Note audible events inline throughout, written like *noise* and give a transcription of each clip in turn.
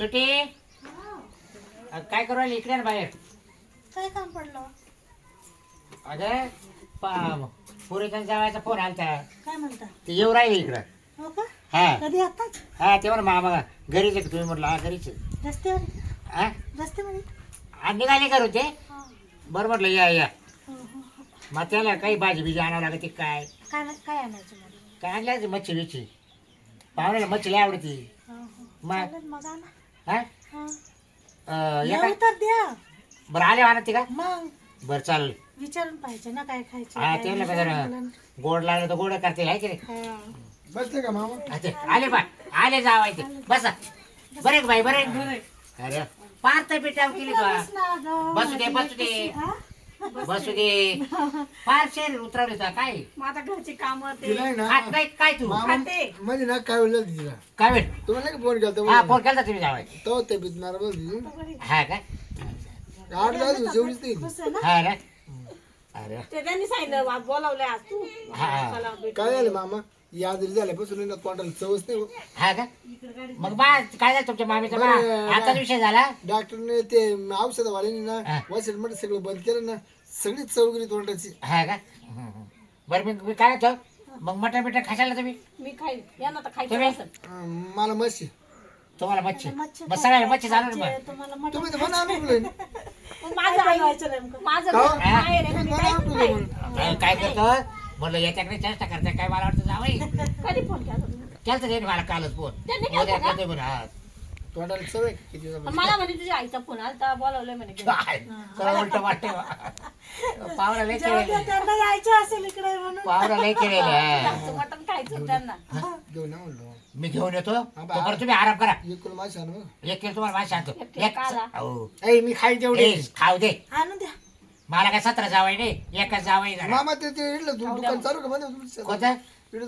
सुटी अ, काय करू राहिली? इकडे ना बाहेर. काय काम पडलं? अगं पा- पुरीचा जावायचा फोन आलता. काय म्हणता? ते येऊ राहिले इकडं. हो का? हा. कधी आताच हा ते म्हणा मामा घरीच आहे का तुम्ही? म्हटलं हा घरीच आहे. रस्त्यावर? हा रस्त्यामध्ये? आज निघाले करू ते? हा. बरं म्हटलं या या. हो, हो, हो. मग त्याला काही भाजी बिजी आणावं लागते काय? काय काय आणायचं मला काय आणलं मच्छी बिच्छी? पाहुण्याला मच्छी लय आवडती. हो, हो. मग? चालेल, मग आणा. अं, या येऊ काय? तर द्या. बरं आले आणते का? मग. बरं चालेल विचारून पाहिजे ना काय खायचं हा काय ते नाही. का जरा. गोड लागलं तर गोड करतील आहे की नाही? हा. बसले का मामा? अच्छा, आले बा आले जावाय ते. बसा. बरे बाई बरे अरे पार्थ पिटाव केली का बस ना गं, बसू दे, बसू दे. हा? बसू दे. फार शेर उतरवले तुला काय? माझा घरची काम ते तिला आहे ना नाही काय तू? मामा खाते. म्हणजे ना काय बोललं तिला? काय वेळ तुम्हाला नाही का फोन केला हा फोन केला तुम्ही जावाय. तो ते बितणार बस हा काय आठ जेवलीच नाही. हा ना? अरे. ते त्यांनी सांगितलं वा- बोलावलंय आज तू. हा. चला भेट. काय झालं मामा? याद झाल्यापासून ना तोंडाला चवच नाही हो. हा का मग बा काय झालं तुमच्या मामीचा बा बरं. आताच विषय झाला डॉक्टरने ते औषधवाल्याने हा. ना वॉशिंगमध्ये सगळं बंद केलं ना सगळी चव गेली तोंडाची हा का. बरं मी मी काय होतो मग मटण बिटन खाशाल तुम्ही मी खाईन यांना तर खायचं तुम्ही? नसेल. अं, मला मशी तुम्हाला मच्छी मच्छी मग सगळ्या मच्छी झालं ना खायची, मग तुम्हाला मटण तुम्ही तर आणून माझं आई? माझं आहे मी काय. काय काय करतो म्हणलं याच्याकडे चेष्टा करता काय मला वाटतं जावई *laughs* कधी फोन केला तुम्ही? केलं मला कालच फोन त्यांनी केलता उद्या का? करतोय म्हणे, हा. तोंडाला किती दिवसापासून. मला म्हणे तुझ्या आईचा फोन आला बोलावलंय म्हणे *laughs* घरी. काय उलट वाटते पावरा लय जेव्हा त्यांना यायचं असेल इकडे म्हणून पावरा लय केलेले हा. जास्त मटण खायचं त्यांना घेऊन या म्हणलं मी घेऊन येतो बा. तोपर्यंत तुम्ही आराम करा इकडून बघ. एक किलो तुम्हाला माझ्या सांगतो एक किलो एक काला. हो ऐ मी खाई तेवढी ए, खाऊ दे आणून द्या मला काय सतरा जावाई नाही एकच जावाई झाला मामा ते ते इडलं तू दुकान चालू का तुमचं? कोणतं?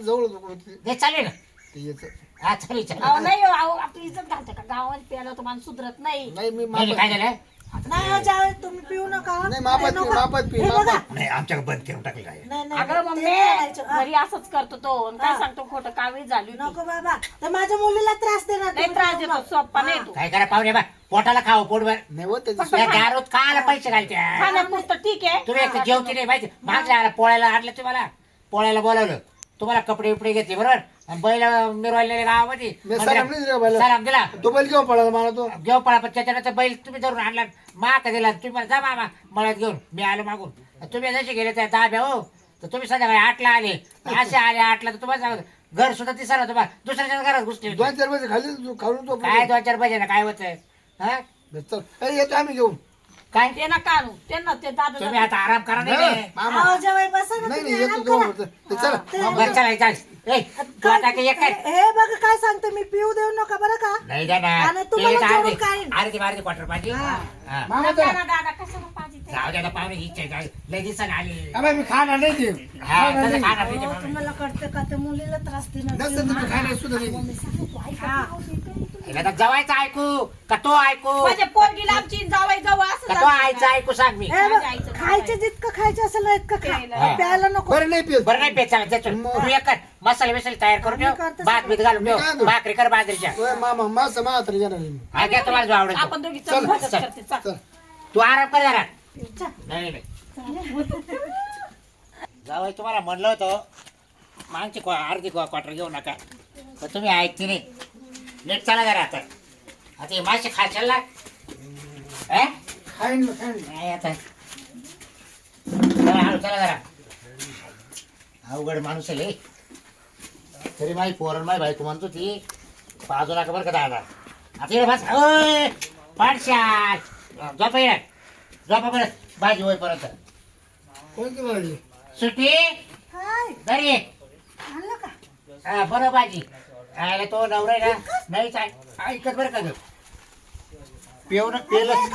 जवळ दुकान ते. ते चालेल. ना ते याचं. हा चालेल अहो, चालेल नाही हो, अहो, आपली इज्जत घालते का? गावात प्यायला तर माणूस सुधरत नाही. नाही मी नाही नाही, मापात काय झालं? नाही हो, तुम्ही पिऊ नका नाही, मापात हे पी, नका. मापात पी, हे बघा. मापात. नाही आमच्याकडे बंद करून टाकलं काय नाही नाही अगं ते मम्मी नाही करायचं. हा. घरी असंच करतो तो आणि काय हा. सांगतो खोटं कावीळ झाली होती. नको बाबा तर माझ्या मुलीला त्रास देणार नाही तुम्ही त्रास देतो नका. सोप्पा नाही तो काय करा पाहुणे बा पोटाला खाऊ पोटभर नाही त्याची. दारूत खायला पैसे घालत्या खाण्यापुरतं ठीक आहे तुम्ही एक जेवती नाही माहिती आला पोळ्याला आणलं तुम्हाला पोळ्याला बोलावलं तुम्हाला कपडे बिपडे घेतले बरोबर? आणि बैल मिरवायलेले गावामध्ये. सलाम नाही दिला बैलाला. सलाम दिला. तो बैल घेऊन पळाला मला तो. घेऊ पळा पण त्याच्यानंतर बैल तुम्ही धरून आणला. माक दिला तुम्ही मला जा मामा मळ्यात घेऊन. मी आलो मागून. तुम्ही जसे गेले त्या दाब्या हो. तर तुम्ही संध्याकाळी आठला आले. असे आले आठला तर तुम्हाला सांगतो, घर सुद्धा तिसरा तुम्हाला. दुसऱ्याच्या घरात घुसले होते. दोन चार पैसे खाली तू खाऊन तो काय दोन चार पाहिजे ना काय होत हा? चल. अरे येतो आम्ही घेऊन. काय? ते त्यांना ते दादा तुम्ही आता आराम करा नाही नाही, रे. मामा. अहो, जेवाय बसा ना नाही तुम्ही, नाही येतो आराम करा. ते चला ते- मामा. बरं चला चाल. ए तू आता काय हे बघा काय सांगते मी पिऊ देऊ नका बरं का? नाही द्या ना आणि तुम्हाला ते काय? अर्धी मारती क्वार्टर पाहिजे. हा. मामा नका चला. ना दादा कशाला पाहिजे ते? जाऊ द्या ना पाहुणे इच्छा आहे. लय दिवसाने आले. आम्ही मी खाणार नाही ते. हा तसं खाणार नाही ते अहो, पाहुणे. तुम्हाला कळतं का? ते मुलीला त्रास देणार नसतं तुम्ही खाणार सुद्धा नाही. मी सांगतो, ऐका. हिला आता जवायचं ऐकू का तो ऐकू? माझ्या पोरगीला आमची जावाई जवळ असं का तो आईचं? ऐकू सांग मी. हे बघ, खायचं जितकं खायचं असेल ना इतकं खा. प्यायला. प्यायला नको. बरं नाही पित बरं नाही पेचा त्याच्यात तू एक कर. मसाले बिसाले तयार करून मी ठेव. करते भात बीत घालून मी ठेव? भाकरी कर बाजरीच्या. ओय मामा मासा मात्र येणार नाही. हा घ्या तुम्हाला जो आवडेल तो. आपण दोघी चल, चल मदत चल. करते चल. चल. तू आराम कर जरा. चल. नाही नाही. जावई तुम्हाला म्हणलं होतं मागची क्वा- अर्धी क्वा- क्वार्टर घेऊ नका. पण तुम्ही ऐकते नाही. नीट चला जरा आता. आता हे मासे खाशाल ना अं? खाईन ना, खाईन नाही आता. चला हळू चला जरा. अवघड माणूस आहे लय. तरी माझी पोरण माझी बायको म्हणतो ती पाजू नका बरं का दादा. आता ये बस. ओय पाडशाल झोपा ये झोपा बरं. भाजी होईपर्यंत कोणती भाजी? सुट्टी? हाय, घरी ये. आणलं का? हा, बरं भाजी. आयला तो नवरा आहे ना नाही चाल ऐकत बरं का ग पेवणं पेलच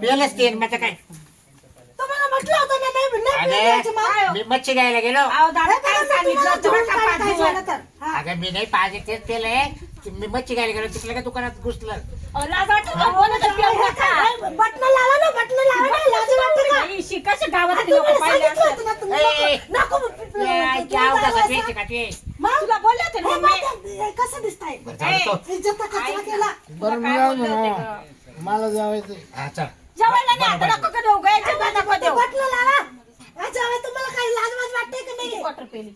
पेलच ते मग काय तुम्हाला म्हटलं होतं ना नाही नाही पिऊ द्यायचं मला. अगं मी मच्छी घ्यायला गेलो अहो दादा काय बघा, तुम्हाला सांगितलं जेवण तुला काय का खायचं पाहिजे? झालं तर. हा. अगं मी नाही पाहिजे तेच केलंय मी मच्छी घ्यायला गेलो तिकडे का दुकानात घुसलं अहो, लाज वाटते का? कोणाचं पेव नका. बटन लावा ना बटन लावा ना लाज वाटते का बाई, शिकायच्या गावात तुम्ही लोकं पाहिले सांगितलं असतात. ए, नको- ए, जाऊ कसं असं. पेचे का तुला बोलले होते ना मी. कसं बरं, जाऊ इज्जत कचरा केला बरं मी काय ना. गं? मला जावायचं हा, चल. जेवायला नाही आता नको का देऊ गं? नको देऊ. लावा अच्छा तुम्हाला काही वाटते नाही क्वार्टर पेली.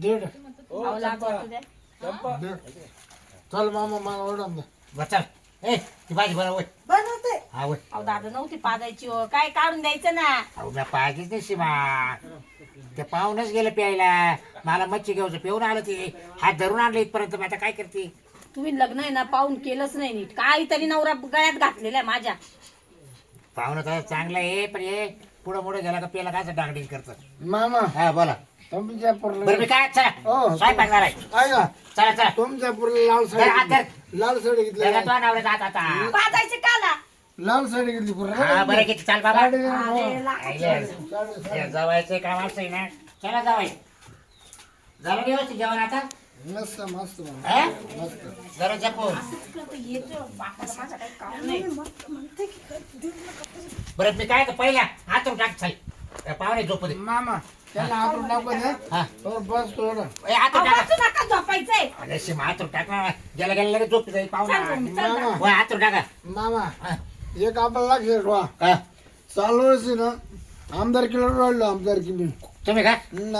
दीड अहो, वाटू द्या. दीड चल मामा मला ओढून दे बरं, चल. ए, ती भाजी बरं होय. बनवते. हा. अहो दादा नव्हती पाजायची हो. काय काढून द्यायचं ना? अहो, मी पाहिजेच नाही सीमा ते पाहूनच गेलं प्यायला. मला मच्छी घेऊन पिऊन आलं ते. हात धरून आणलं इथपर्यंत. मी आता काय करते? तुम्ही लग्न आहे ना पाहून केलंच नाही नीट. काहीतरी नवरा गळ्यात घातलेला आहे माझ्या. पाहुणं तर चांगलं आहे पण हे पुढं पुढे गेला का पेला काय डांगडिंग करतं? मामा. हा बोला. तुमच्या बरं मी पुरला काय चला. हो. स्वयंपाक झालाय चला चला. तुमच्या पुरला हात धर. लाल साडी घेतली. त्याला तो आता काला. लाल साडी घेतली हा बरं किती चाल बाबा. साडी या जवायचं काम असं आहे ना. चला जावाय झालं व्यवस्थित जेवण आता? मस्त मस्त. हा? मस्त. जरा जपून येतो माझं काही काम नाही. बरं मी काय तर पहिला हात टाक चाल. पाहुणे झोपू दे. मामा त्याला हातून टाकू दे. हा. हो, बस ए, टाका. नका झोपायचंय. अरे टाक. ना गेला गेला लगेच झोपी जाईल पाहुणा चल, चल, चल. मामा. होय टाका. मामा हा. एक आपल्याला लक्ष ठेवा हा. चालू ना. आमदार किलो रडलो आमदार किलो तुम्ही का?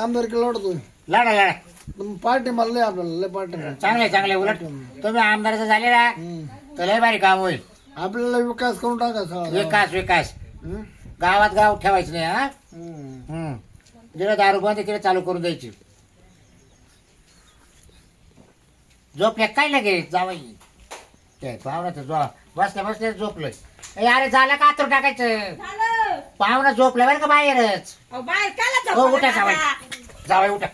आमदार किलो रडतोय लढा लढा. पार्टी मला लय आपल्याला लय पार्टी चांगले चांगले उलट. तुम्ही आमदाराचं झाले ना तर लय भारी काम होईल. आपल्याला विकास करून टाका सगळा. विकास विकास. हम्म? गावात गाव ठेवायचं नाही हा? हम्म. हम्म. जिकडे दारू बंद तिकडे चालू करून द्यायची. झोपल्या काय लगेच जावाई. ते पाहुण्याचं झो बसल्या बसल्या झोपलोय. ए, अरे झालं का आतूर टाकायचं? झालं. पाहुणा झोपल्या बरं का बाहेरच? अहो, बाहेर काला हो झोपला उठा जावाई दादा? जावाई. उठा.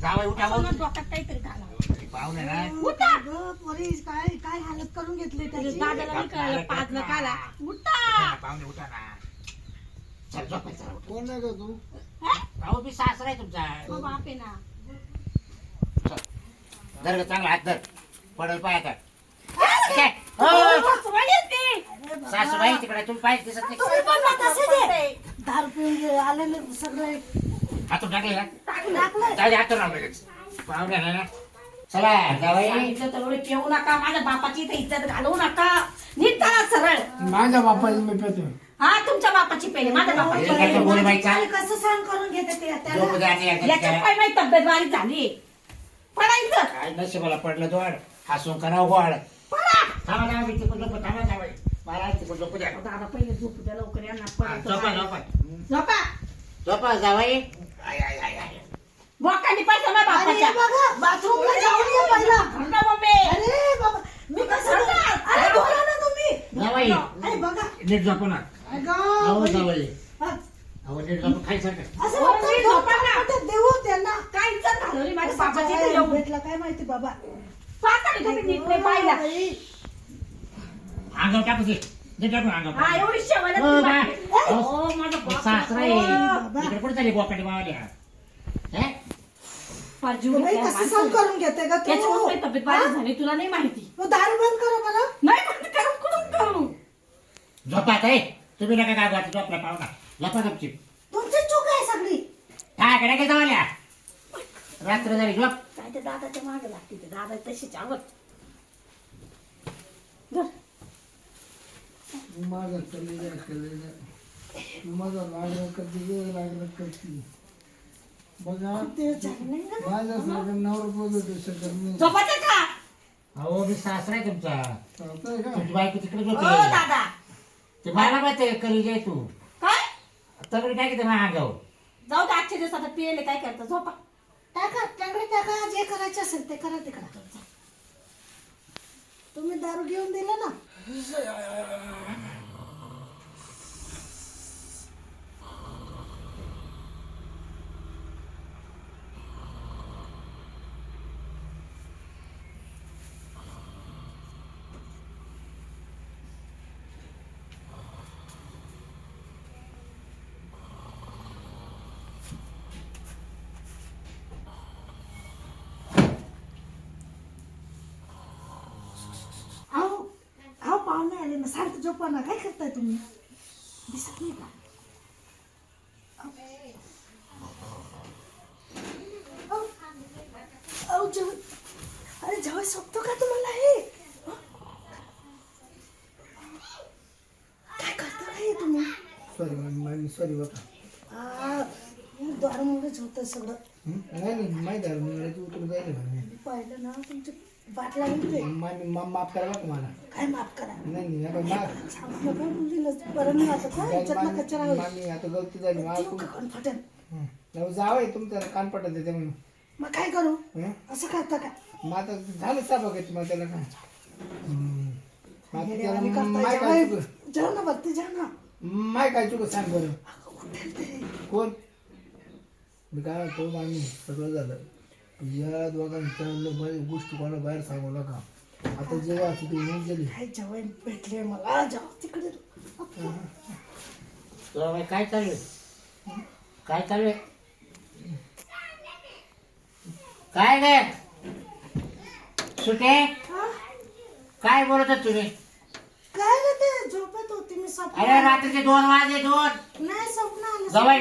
जावाई उठा हो. डोक्यात काहीतरी घाला. पाहुणे ना. अगं, पोरी, काय काय हालत करून घेतली त्याची? दादाला नाही कळलं पाजलं काला. उठा. पाहुणे उठा ना. चल झोपायचं चला, उठा. कोण आहे का तू? अहो मी सासरा आहे तुमचा. हो, बाप आहे ना. धर ग, चांगला हात धर. पडल पाय आता. काय? हो. सासूबाई तिकडे तुम्ही पाहिजे दिसत नाही. दारू पिऊन आलेले सगळे. हातून टाकले ना? टाकलं. जाऊ दे हातून राहू लगेच. पाहुणे ना चला जावाई. सांगितलं तर एवढे पिऊ नका. माझ्या बापाची इथे इज्जत घालवू नका. नीट करा सरळ. माझ्या बापाची मी पेतो. हा तुमच्या बापाची पेले माझ्या बापाची हे काय पेले. बोल बाई चाल तुम्ही कसं सहन करून घेते ते झोप त्याला द्या आणि एकदा याच्यात त्याला. पाय माझी तब्येत बारीक झाली पडायचं काय नशिबाला पडलं तो वाढ हसून करा वाढ. पडा. थांबा थांबा मी थांबा मला द्या. दादा पहिले झोपू द्या लवकर यांना हा, झोपा झोपा. झोपा. झोपा जावाई. आय आय आय आय. बोकांनी पैसा माझ्या आणि बापाच्या बघा बाथरूमला जाऊन ये पहिला. थंडा मम्मी. अरे बाबा मी कसं अरे बोला ना तुम्ही. जावाई. अरे बघा. नीट झोपू ना. बाई. जावाई हा, खायचं का असं हो, देऊ त्यांना काय माझ्या असं इथे काय येऊन भेटलं काय माहिती बाबा पाहता तुम्ही नीट नाही पाहिला बाई. अंगावर टाकू दे दे टाकू अंगावर हा एवढी हो, तुम्ही बा. बाकी. हो. माझा बाप. सासरा. आहे इकडे कुठे चालली बोकाटी मावाल्या? फार जीव बाई, घेतलाय कसं सहन माणसाने. करून घेते का त्याच्यामुळे तू माझी तब्येत बारीक झाली तुला नाही माहिती मग दारू बंद करा मला नाही बंद करू कुठून करू झोपात आहे तुम्ही नका काय वाटत झोपला पाहुणा झोपा गपची तुमची. चूक आहे सगळी. काय कडे काय जावाल्या रात्र झाली झोप. काय ते दादाच्या मागे लागते ते. दादा तशीच आवड. धर. माझा कलेजा कलेजा माझा लागलं कधी लागलं कधी बघा ते माझ्यासारखं नवरा बोलू शकत नाही झोपायचं का? अहो मी सासरा आहे तुमचा. चालतंय का? तुमची बायको तिकडे हो दादा. ते मला माहिती आहे करी जाय तू? काय? तगडी काय किती माझ्या अंगावर? जाऊ दे आजच्या दिवसात आता पियले काय करता? झोपा. टाका टाकडे टाका जे करायचं असेल ते करा तिकडं. तुम्ही दारू घेऊन दिलं ना? अहो अहो ना सारखं झोपा ना काय करताय तुम्ही? दिसत नाही का? अरे जेवण सोपतो का तुम्हाला हे? काय करता काय तुम्ही? सॉरी मॅम सॉरी बघा द्वारामुळेच होतं सगळं? नाही नाही माहिती आहे मला तू उतरून मी पाहिलं ना तुमचे लागली ते. मा- माफ करा मला. काय माफ करा? नाही नाही आता मा- सांगू नका मुलीला बरं नाही वाटत ना याच्यातनं कचरा होईल. मामी आता गलती झाली मला देऊ का फटेल? जावं तुमचं कान पटत म्हणून. मग काय करू? हं? असं करता का मग आता झालं साबा काय तुम्हाला त्याला काय? हं. मग आता त्याला येड्यावानी माय करताय काय जेव ना वरती जा ना. माय काय सांग बरं. अगं, उठेल ते? कोण? मी काय म्हणतो मामी सगळं झालं. या दोघांच्या माझी गोष्टी कोणा बाहेर सांगू नका. आता जेव्हा असं ते येऊन गेली. काय जेवण भेटले मला जाऊ तिकडे. तुला बाई काय चालू आहे? काय चालू आहे? काय ग? सुटे? काय बोलत होत तुम्ही? काय रे ते? झोपत होती मी स्वप्न अरे रात्रीचे दोन वाजले दोन. नाही स्वप्न आलं. जवळ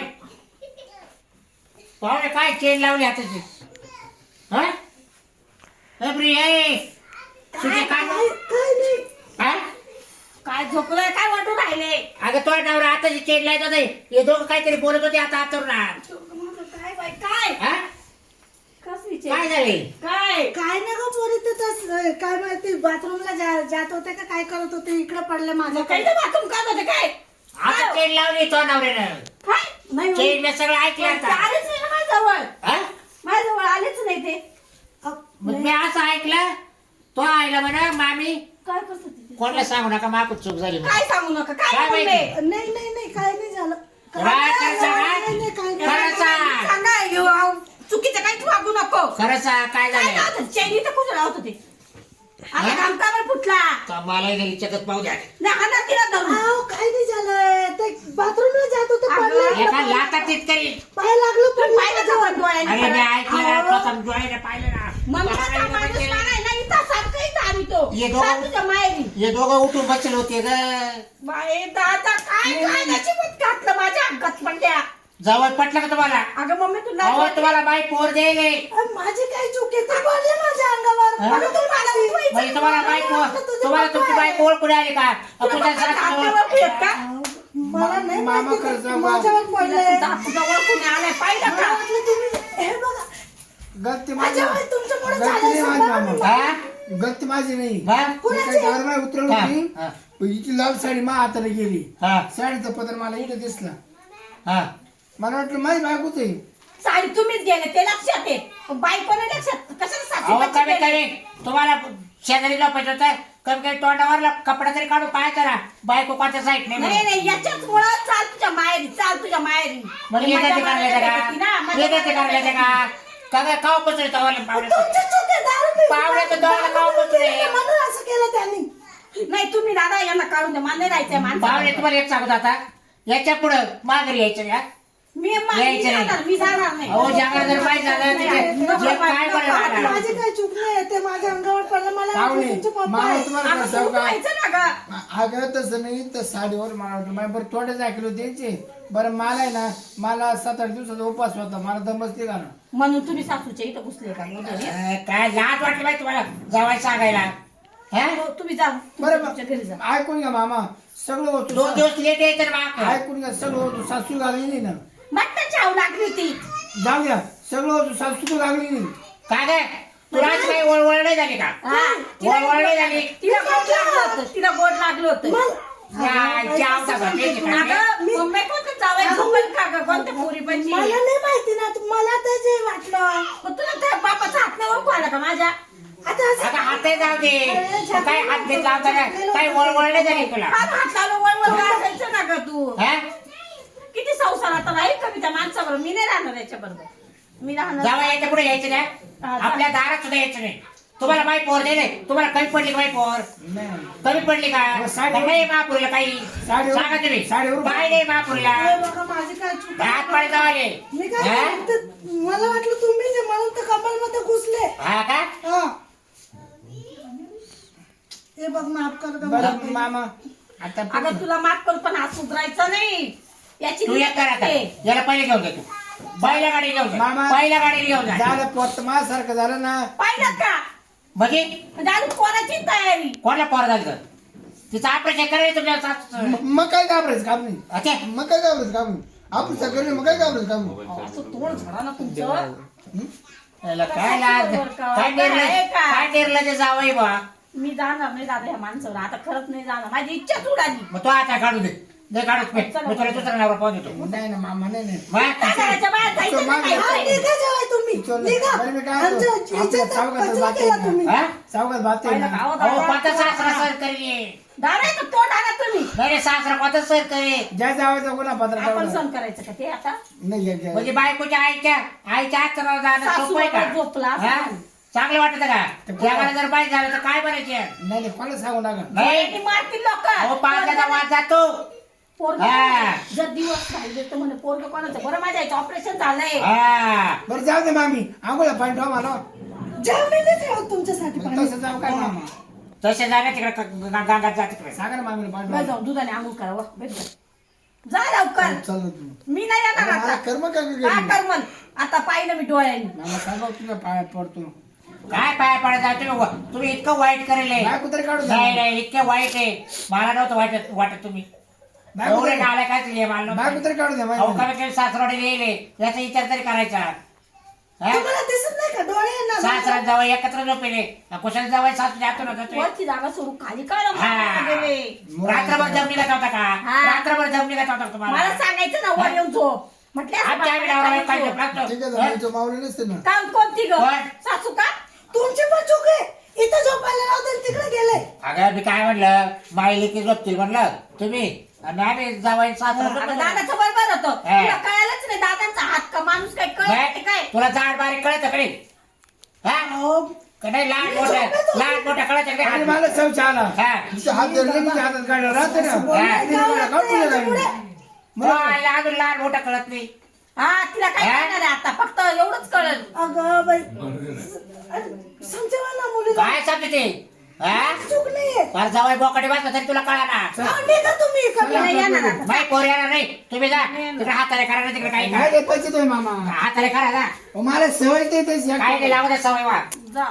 पाहुणे काय चेन लावली हाताची? काय काय काय नाही. हा? काय झोपलोय काय वाटू राहिले? अगं तो नवरा हाताची चेन लावत होते. हे दोघं काहीतरी बोलत होते आता माझं काय बाई काय? हा? कसली काय झाले? काय? काय नाही गं पोरी ते तस काय माहिती बाथरूमला जा जात होते का काय करत होते इकडे पडले माझ्या काही बाथरूम काय होते काय? आता चेन लावली तो नवऱ्यानं. काय? नाही सगळं ऐकलं आता. आलेच नाही ना माझ्याजवळ. ते मग मी असं ऐकलं तो आईला म्हणा मामी काय करत होते ते? कोणाला सांगू नका माकूच चूक झाली म्हणून. काय सांगू नका काय काय बोलले माहिती? नाही नाही नाही काय नाही झालं खरं सांगा? नाही, नाही, काय सांग. अहो, चुकीचं काही वागू नको खरं सांग काय काय झालं लावत चैनी तर कुठं लावत होते आता हा? काम कावर फुटला. तर मला घरी चकत पाहू द्या. नाही ना तिला धरून. अहो, काय नाही झालंय. ते बाथरूमला जात होते अगं, पडले एका लातात तरी पाय लागलो पण पण पाहिलं का पण अरे मी? ऐकलं ना. माणूस इथं सारखं इथं आम्ही तो. ये दोघं- सारखं तुझ्या माहेरी हे दोघं उठून बसले होते ग. बाई दादा काय काय नशिबात घातलं माझ्या अंगात पडल्या जवळ पटलं का तुम्हाला? अगं मम्मी तुला अहो तुम्हाला बाई पोर अरे, माझी काय चूक आहे? ते बोलले माझ्या अंगावर? अगं, तू मला उठवायचं म्हणजे तुम्हाला बाई पोर तुम्हाला तुमची बाई पोर कुठे आली का? अहो, मला नाही मामा माहिती माझ्यावर पडलंय. जवळ कुणी आलाय. पाहिलं मला का वाटलं तुम्ही हे बघा. गलती माझी माझ्यावर तुमच्यामुळे गलती झालंय नाही माझी समजा मामा. हा? गलती माझी नाही. हा? मी काय घराबाहेर उतरवली हा, होती. हा, पण हिची लाल साडी मा हाताने गेली. हा, साडीचा पदर मला इथं दिसला. हा. मला वाटलं माझी बायकोच आहे. साडी तुम्हीच गेले ते लक्षात आहे. पण बायकोने लक्षात कशाला अहो सासू कमी कमी तुम्हाला शेजारी झोपायचं होतं कमी कमी तोंडावर कपडा तरी काढून पाय करा बायको कोणत्या साईड नाही नाही. नाही याच्याच मुळे चाल तुझ्या माहेरी चाल तुझ्या माहेरी. म्हणजे येते करायचं भेटती ना, का? माझ्या येते काव तवाला चूक दारू. पावड्याचं डोळं म्हणून असं केलं त्यांनी. नाही तुम्ही दादा यांना काढून द्या मला नाही राहायचंय पावले माणसं तुम्हाला एक सांगत आता याच्या पुढं माघारी यायचं या मी मा- मी यायचं नाही. जाणार मी जाणार नाही. अहो ज्याकडे जर पाय झालं तिथे जे काय बरं राहणार. माझी काय चूक नाही ते माझ्या अंगावर पडलं मला वाटलं पाहुणे तुमचे पप्पा मामा आहे. तुम्हाला आता काय सांगू तू का? व्हायचं ना ग. अगं तसं नाही तर साडीवर मला वाटलं माझ्या बरं थोडेच ऐकलो द्यायचे. बरं मला आहे ना मला सात आठ दिवसाचा उपास होता मला दमच ते का ना म्हणून तुम्ही सासूच्या इथं घुसले का? अं, काय लाज वाटली बाई तुम्हाला जावाय सांगायला? हा हो, तुम्ही जा बरं तुमच्या घरी जा. बरं ऐकून घ्या मामा सगळं दोन होतो दिवस लेट यायचं ना. ऐकून घ्या सगळं होतो सासू नाही ना. मटणाची आव लागली होती. जाऊ द्या सगळं होतो सासू लागली नाही. काय काय तुला आज काही वळवळ नाही झाली का? हा, तिला वळवळ नाही झाली. तिला गोड लागलं होतं. तिला गोड लागलं होतं. काय जाव का भरलेची का? अगं मम्मी कोणतं जावई झोपेल का ग? कोणत्या पोरी पण मला नाही. माहिती ना तू- मला तर जे वाटलं. तुला त्या बापाचा हात नाही ओळखू आला का माझ्या? आता असं हातही जाऊ दे. तू काय हात घेतला होता का? काही वळवळ नाही झाली तुला. काल हात लावलं वळवळ गाजायचं ना ग तू. हा? संसार आता राहील का मी त्या माणसाबरोबर. मी नाही राहणार याच्या बरोबर मी राहणार जावा याच्यापुढे यायचं हा, नाही जा. आपल्या दारात सुद्धा यायचं नाही. तुम्हाला बाई पोर रे. तुम्हाला कमी पडली का बाई पोर? नाही. कमी पडली का? हो, साडी- का नाही महापुरीला काही. साडीवर- सांगा तुम्ही. साडीवर- काय नाही महापुरीला. अरे बघा माझी काय चूक आहे. हात पाय जावाले मी काय म्हणते, मला वाटलं तुम्ही जे म्हणून तर कमलमध्ये घुसले. हा का? हा. हे बघ माफ कर ग मला. बरं मामा आता अगं तुला माफ करू पण हा सुधरायचा नाही. याची तू एक कर आता. याला पहिले घेऊन जा तू. पहिल्या गाडी घेऊन जा. मामा. पहिल्या गाडी घेऊन जा. झालं पोत माझ्यासारखं झालं ना. पाहिलं का? म्हणजे? म्हणजे अजून कोणाची तयारी? कोणाला पोर झालं तिचं ऑपरेशन करायचं तुमच्या सासू- म- मग काय घाबरायचं काम नाही. अच्छा. मग काय घाबरायचं काम नाही. आपण सगळं मग काय घाबरायचं काम नाही. असं तोंड झाला ना तुमचं. याला काय लाज? काय निर्लज आहे का? काय निर्लज जावई बा? मी जाणार नाही दादा ह्या माणसावर. आता खरंच नाही जाणार. माझी इच्छाच उडाली मग तो आता काढू दे. दे काढूच मी मी तुला दुसरा नवरा पाहून देतो. नाही ना मामा नाही नाही. मग काय करायचं बाहेर जायचं तो का मागे- काय हा, करायचं? निघा जेवाय तुम्ही. चल, निघा. बरं, मी काय म्हणतो? आमच्या आपल्या इज्जत चौघाचं कचरा बात आहे केला ना. तुम्ही. हा? चौकात बात आहे पाहिलं ना का? अहो, अहो दादा, कोणता सासरा सर करी दादा इथं तोंड आला तुम्ही. नाही रे, सासरा कोणता सर करे ज्या जावायचा गुन्हा पत्र आपण ठेवला. सण करायचं का ते आता? नाही घ्या, घ्या. म्हणजे बायकोच्या आईच्या आईच्या हात जाणं सोपं आहे झोपला असं. हा? चांगलं वाटत का? जगाला जर बाई झालं तर काय बनायचे नाही नाही कोणाला सांगू नका. नाही. मारतील लोक. अहो पाण्याचा वाद जातो हा. जर दिवस राहिले तर म्हणे पोरग कोणाचं? बरं माझ्या ऑपरेशन झालंय. हा. बरं जाऊ दे मामी. आंघोळा पाणी ठेवा मला. तुमच्यासाठी मग पाणी. तसं जाऊ काय मामा? तसे जागा तिकडे गांगात जा तिकडे. सांगा ना मामीला पाणी बरं ठेवा. जाऊ दुधाने आंघोळ करावं. भेट जा लवकर. चल ना तू मी नाही येणार अरे मला आता कर्म काय का केलं? कर मग आता पाहिलं मी डोळ्यांनी. मला सांगा तुझ्या पायात पडतो. काय पाय पडत आहे? तुम्ही वा- तुम्ही इतकं वाईट करेल. आहे. बायको तरी काढून नाही द्या. नाही इतके वाईट आहे. मला नव्हतं वाटत वाटत तुम्ही. एवढे तरी- नाला काय तुझे मला बायको नव्हतं. तरी काढून द्या अहो माहिती कमी कमी सासरवाडी लिहिले याचा विचार तरी करायचा. हा? तुम्हाला दिसत नाही का? डोळे आहे ना सासरा जवळ एकत्र झोपेले. कुशाला जवळ सासू जातो ना जातो वरची जागा सोडून खाली काय हा. गेले. रात्रभर जम निघत होता का? हा. रात्रभर जम निघत होता का मला सांगायचं ना वर येऊन झोप. आमच्या झोप. ठीक आहे. हा? नसते ना. काम कोणती ग? सासू का? तुमची पण चूक आहे. इथं झोपायला राहते तिकडे गेले अगं मी काय म्हणलं? माईली की झोपतील म्हणलं. तुम्ही? आणि आम्ही जावाई सासरा आता झोपलो. दादाचं बरोबर होतं. हा. तुला कळालंच नाही दादांचा हात का माणूस काय कळत तुला जाड बारीक कळत कडे हा? अहो, का नाही लहान मोठं लहान मोठं कळत कडे आणि मला शौच आला हा. तिच्या हात धरले की हातात काढलं राहते ना? हा. तिने मला काढून दिलं पुढे. नाही. हो, आईला अजून लहान मोठं कळत नाही. हा तिला काय हा? आहे आता? फक्त एवढंच कळलं. अगं बाई. समजेवा ना मुलीला काय सांगते ते? चूक नाहीये फार जावाई बोकडे बसला तरी तुला कळा ना अहो, निघा तुम्ही मी इकडनं. नाही येणार आता. नाही पोर येणार नाही तुम्ही जा तिकडे हाताने करा ना तिकडे काही काय करा देताची तुम्ही मामा हाताने करा ना अहो, मला सवय ते त्याची. काय नाही लागू दे सवय वा जा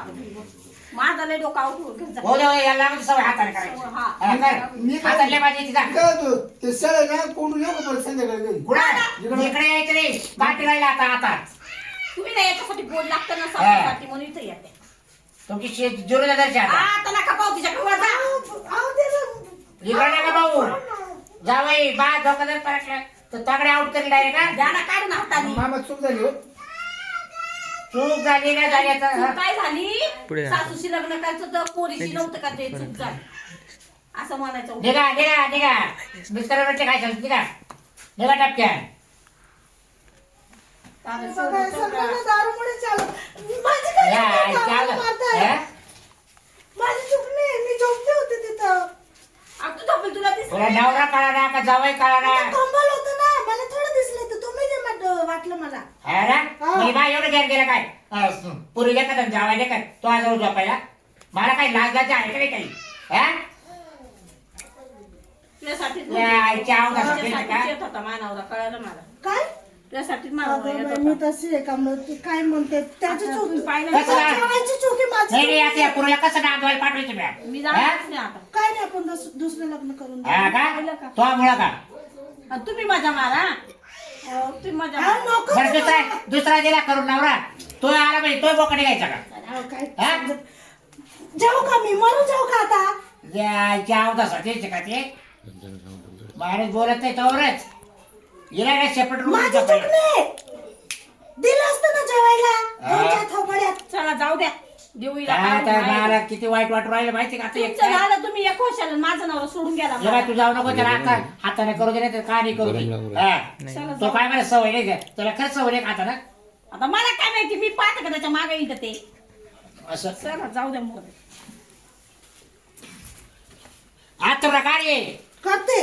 माझा लय डोका आउट होऊन जा. हो हो याला सवय हाताने करायची हा. हा, कर. मी काय- हातातले माझी इथे जा काय होतं? ते सळ आहे ना कोंडून येऊ का परत संध्याकाळी घरी? कुठं इकडे यायचं नाही राहिला आता आता तुम्ही ना याच्यासाठी गोड लागतं ना सासूसाठी म्हणून इथं येते तुमची शेत जुरू दर्शन आता आता नका पाहू तिच्या वर जा. ना- इकडे नका भाऊ जावई बा धोका जर परतलं तर तगडे आउट करेल डायरेक्ट जाना काढून हाताने. मामा चूक झाली हो. चूक झाली ना झाली आता काय झाली? सासूशी लग्न करायचं तर पोरीशी नव्हतं का ते चूक झाली? असं म्हणायचं निघा निघा निघा. मिस्टर चालतं निघा. निघा टपक्या. चालेल, सगळं- सोडून सगळं टाका. दारूमुळे चालू. माझी काय या, चूक नाही, चाल. मला मारताय. हा? माझी चूक नाही मी झोपते होते तिथं. अब तू झोपेल तुला दिसलं तुला नाही. नवरा कळा ना का जावई कळा ना? तिथं कंबल होतं ना मला थोडं दिसलं तर तुम्ही जे म्हट- वाटलं मला. हा ना? हा. मी बा एवढं ज्ञान गेलं काय? अं, पुरी देतात आणि जावाई देतात तो झोपायला. मला काही लाज लाज आहे का नाही काही? हा? तुझ्यासाठीच या, आईच्या का? येत होता मानावरा. कळलं मला. काय? अगं बाई, मी तशी आहे का मग ती काय म्हणते त्याची चूक पाहिलं ना? चूक आहे नाही नाही या. पुरीला कसं नांदवायला पाठवायचं मी म्या? जाणारच हा? नाही आता काय नाही आपण दुस- दुसरं लग्न करून देऊ. हा पाहिलं का का? तो मुळा का आणि तुम्ही मजा मारा अहो, तुम्ही मजा अहो, मारा नको बरं दुसरा. दुसरा दिला करून नवरा तो आला म्हणजे तो बोकडे घ्यायचा का अहो, काय हा? जाऊ का मी मरू जाऊ का आता अवधासा द्यायचे का ते माणूस बोलत नाही तोवरच हिला काय सेपरेट रूम माझी चूक नाही दिलं असतं ना जेवायला. दोन चार थोपड्यात चला जाऊ द्या. देऊ हिला काय काढून तर बाहेर. मला किती वाईट वाटू राहिलं माहिती का? आता एक तुमचं झालं तुम्ही एक वर्षाला माझं नवरा सोडून गेला मला. तू जाऊ नको त्याला हाताने करू दे नाही तर का नाही करू दे? हा. चला तो जाऊ. काय मला सवय नाही द्या त्याला खरंच सवय नाही खाता ना? आता मला काय माहिती मी पाहते का त्याच्यामागे येतं ते? असं. चला जाऊ द्या मग. आता तुला काय रे? करते.